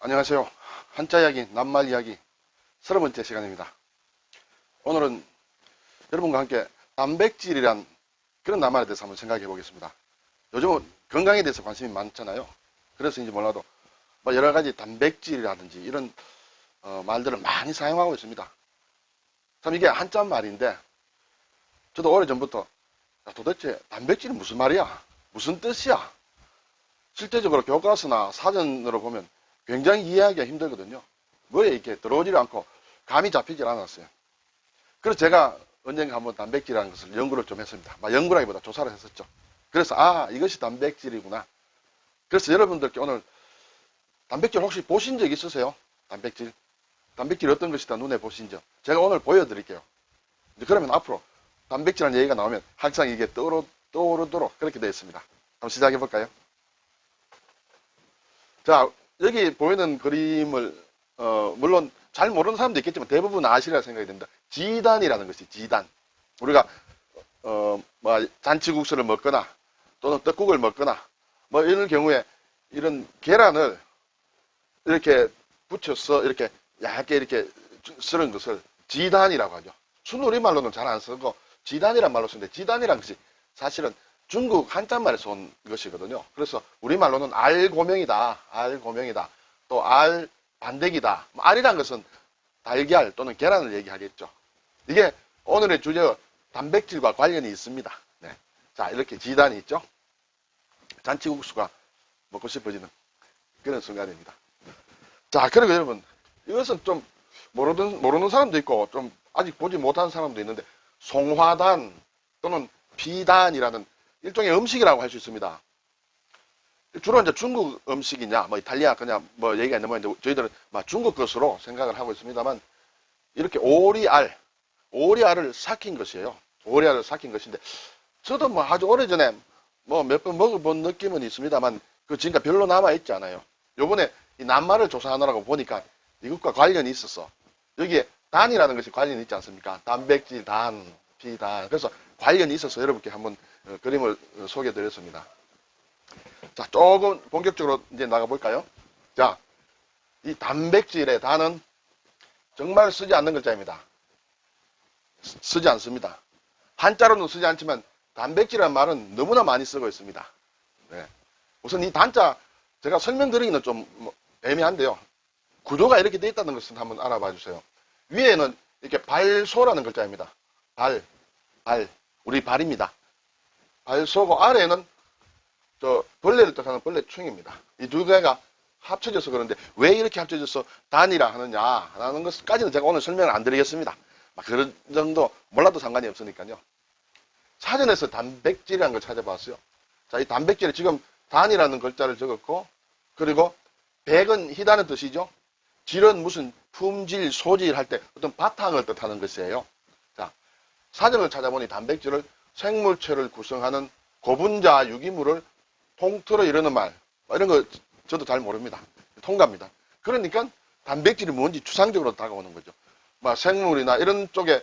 안녕하세요. 한자 이야기, 낱말 이야기 서른 번째 시간입니다. 오늘은 여러분과 함께 단백질이란 그런 낱말에 대해서 한번 생각해 보겠습니다. 요즘은 건강에 대해서 관심이 많잖아요. 그래서인지 몰라도 뭐 여러 가지 단백질이라든지 이런 어, 말들을 많이 사용하고 있습니다. 참 이게 한자 말인데 저도 오래전부터 야, 도대체 단백질이 무슨 말이야? 무슨 뜻이야? 실제적으로 교과서나 사전으로 보면 굉장히 이해하기가 힘들거든요. 뭐에 이렇게 들어오질 않고 감이 잡히질 않았어요. 그래서 제가 언젠가 한번 단백질이라는 것을 연구를 좀 했습니다. 막 연구라기보다 조사를 했었죠. 그래서 아 이것이 단백질이구나. 그래서 여러분들께 오늘 단백질 혹시 보신 적 있으세요? 단백질? 단백질 어떤 것이다 눈에 보신 적? 제가 오늘 보여드릴게요. 그러면 앞으로 단백질이라는 얘기가 나오면 항상 이게 떠오르, 떠오르도록 그렇게 되어 있습니다. 한번 시작해 볼까요? 자, 여기 보이는 그림을, 어, 물론 잘 모르는 사람도 있겠지만 대부분 아시리라 생각이 됩니다. 지단이라는 것이 지단. 우리가, 어, 뭐, 잔치국수를 먹거나 또는 떡국을 먹거나 뭐 이런 경우에 이런 계란을 이렇게 붙여서 이렇게 얇게 이렇게 쓰는 것을 지단이라고 하죠. 순우리말로는 잘 안 쓰고 지단이란 말로 쓰는데 지단이란 것이 사실은 중국 한자말에서 온 것이거든요. 그래서 우리말로는 알고명이다, 알고명이다, 또 알 반대기다. 뭐 알이란 것은 달걀 또는 계란을 얘기하겠죠. 이게 오늘의 주제 단백질과 관련이 있습니다. 네. 자, 이렇게 지단이 있죠. 잔치국수가 먹고 싶어지는 그런 순간입니다. 자, 그리고 여러분, 이것은 좀 모르는, 모르는 사람도 있고, 좀 아직 보지 못한 사람도 있는데, 송화단 또는 비단이라는 일종의 음식이라고 할 수 있습니다. 주로 이제 중국 음식이냐, 뭐 이탈리아 그냥 뭐 얘기가 모양인데 저희들은 막 중국 것으로 생각을 하고 있습니다만 이렇게 오리알, 오리알을 삭힌 것이에요. 오리알을 삭힌 것인데 저도 뭐 아주 오래전에 뭐 몇 번 먹어본 느낌은 있습니다만 그 지금까지 별로 남아있지 않아요. 요번에 이 낱말을 조사하느라고 보니까 이것과 관련이 있었어. 여기에 단이라는 것이 관련이 있지 않습니까? 단백질, 단, 비단. 그래서 관련이 있어서 여러분께 한번 어, 그림을 어, 소개해 드렸습니다. 자, 조금 본격적으로 이제 나가볼까요? 자, 이 단백질의 단은 정말 쓰지 않는 글자입니다. 쓰- 쓰지 않습니다. 한자로는 쓰지 않지만 단백질이라는 말은 너무나 많이 쓰고 있습니다. 네. 우선 이 단자 제가 설명드리기는 좀뭐 애매한데요. 구조가 이렇게 되어 있다는 것을 한번 알아봐 주세요. 위에는 이렇게 발소라는 글자입니다. 발, 발, 우리 발입니다. 발소고 아래에는 저 벌레를 뜻하는 벌레충입니다. 이 두 개가 합쳐져서 그런데 왜 이렇게 합쳐져서 단이라 하느냐 라는 것까지는 제가 오늘 설명을 안 드리겠습니다. 막 그런 정도 몰라도 상관이 없으니까요. 사전에서 단백질이라는 걸 찾아봤어요. 자, 이 단백질에 지금 단이라는 글자를 적었고 그리고 백은 희다는 뜻이죠. 질은 무슨 품질, 소질 할 때 어떤 바탕을 뜻하는 것이에요. 자, 사전을 찾아보니 단백질을 생물체를 구성하는 고분자 유기물을 통틀어 이르는 말, 뭐 이런 거 저도 잘 모릅니다. 통과입니다. 그러니까 단백질이 뭔지 추상적으로 다가오는 거죠. 막 생물이나 이런 쪽에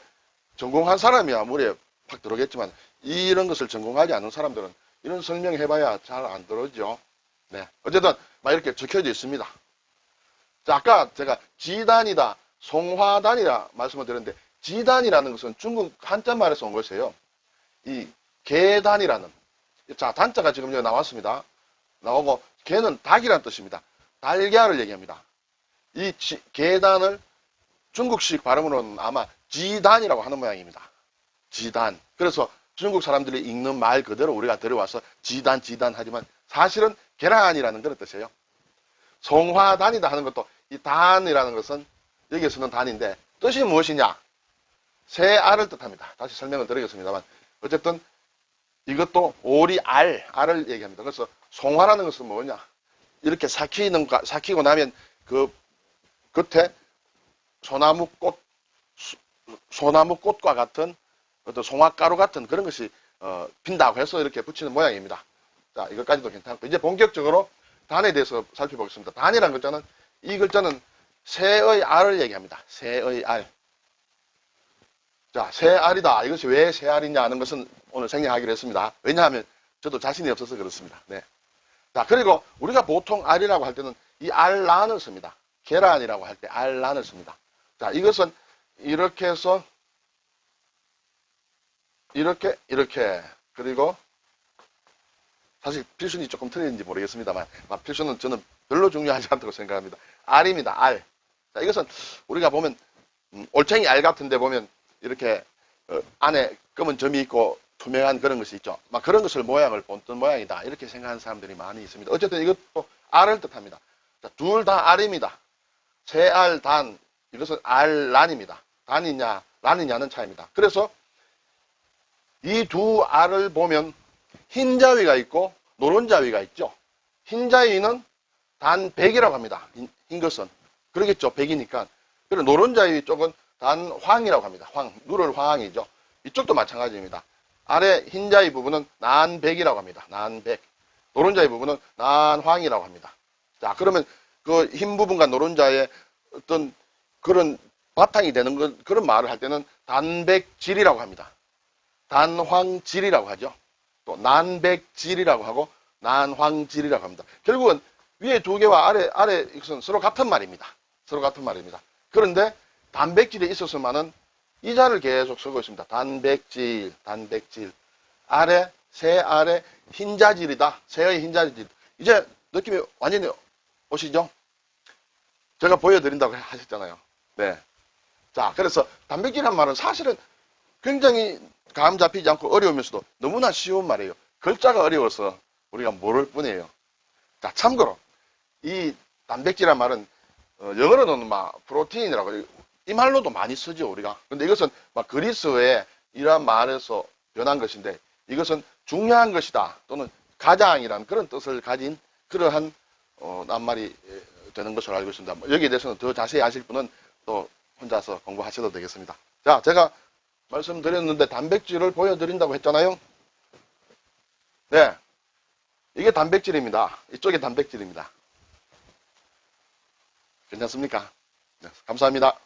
전공한 사람이야 물에 팍 들어오겠지만 이런 것을 전공하지 않은 사람들은 이런 설명해봐야 잘 안 들어오죠. 네. 어쨌든 막 이렇게 적혀져 있습니다. 자, 아까 제가 지단이다, 송화단이라 말씀을 드렸는데 지단이라는 것은 중국 한자 말에서 온 것이에요. 이 계단이라는 자 단자가 지금 여기 나왔습니다. 나오고 개는 닭이라는 뜻입니다. 달걀을 얘기합니다. 이 지- 계단을 중국식 발음으로는 아마 지단이라고 하는 모양입니다. 지단. 그래서 중국 사람들이 읽는 말 그대로 우리가 들어와서 지단 지단 하지만 사실은 계란이라는 그런 뜻이에요. 송화단이다 하는 것도 이 단이라는 것은 여기에서는 단인데 뜻이 무엇이냐? 새 알을 뜻합니다. 다시 설명을 드리겠습니다만 어쨌든 이것도 오리 알, 알을 얘기합니다. 그래서 송화라는 것은 뭐냐? 이렇게 삭히는, 거- 삭히고 나면 그 겉에 소나무 꽃, 수- 소나무 꽃과 같은 어떤 송화가루 같은 그런 것이 어, 빈다고 해서 이렇게 붙이는 모양입니다. 자, 이것까지도 괜찮고 이제 본격적으로 단에 대해서 살펴보겠습니다. 단이라는 글자는 이 글자는 새의 알을 얘기합니다. 새의 알. 자, 새 알이다. 이것이 왜 새 알이냐 하는 것은 오늘 생략하기로 했습니다. 왜냐하면 저도 자신이 없어서 그렇습니다. 네. 자, 그리고 우리가 보통 알이라고 할 때는 이 알란을 씁니다. 계란이라고 할 때 알란을 씁니다. 자, 이것은 이렇게 해서 이렇게 이렇게 그리고 사실 필순이 조금 틀리는지 모르겠습니다만 아, 필순은 저는 별로 중요하지 않다고 생각합니다. 알입니다. 알. 자, 이것은 우리가 보면 음, 올챙이 알 같은데 보면 이렇게 어, 안에 검은 점이 있고 투명한 그런 것이 있죠. 막 그런 것을 모양을 본뜬 모양이다. 이렇게 생각하는 사람들이 많이 있습니다. 어쨌든 이것도 알을 뜻합니다. 둘 다 알입니다. 세알, 단. 이것은 알, 란입니다. 단이냐, 란이냐는 차이입니다. 그래서 이 두 알을 보면 흰 자위가 있고 노른 자위가 있죠. 흰 자위는 단 100이라고 합니다. 흰, 흰 것은. 그러겠죠. 100이니까. 그리고 노른 자위 쪽은 단 황이라고 합니다. 황, 누를 황이죠. 이쪽도 마찬가지입니다. 아래 흰자위 부분은 난백이라고 합니다. 난백. 노른자위 부분은 난황이라고 합니다. 자, 그러면 그 흰 부분과 노른자의 어떤 그런 바탕이 되는 것, 그런 말을 할 때는 단백질이라고 합니다. 단황질이라고 하죠. 또 난백질이라고 하고 난황질이라고 합니다. 결국은 위에 두 개와 아래, 아래 이것은 서로 같은 말입니다. 서로 같은 말입니다. 그런데 단백질에 있어서만은 이자를 계속 쓰고 있습니다. 단백질, 단백질. 아래, 새 아래 흰자질이다. 새의 흰자질. 이제 느낌이 완전히 오시죠? 제가 보여드린다고 하셨잖아요. 네. 자, 그래서 단백질이란 말은 사실은 굉장히 감 잡히지 않고 어려우면서도 너무나 쉬운 말이에요. 글자가 어려워서 우리가 모를 뿐이에요. 자, 참고로 이 단백질이란 말은 어, 영어로는 막 프로테인이라고 이 말로도 많이 쓰죠 우리가. 근데 이것은 막 그리스의 이러한 말에서 변한 것인데 이것은 중요한 것이다 또는 가장이라는 그런 뜻을 가진 그러한 어, 낱말이 에, 되는 것으로 알고 있습니다. 뭐 여기에 대해서는 더 자세히 아실 분은 또 혼자서 공부하셔도 되겠습니다. 자, 제가 말씀드렸는데 단백질을 보여드린다고 했잖아요. 네. 이게 단백질입니다. 이쪽이 단백질입니다. 괜찮습니까? 네, 감사합니다.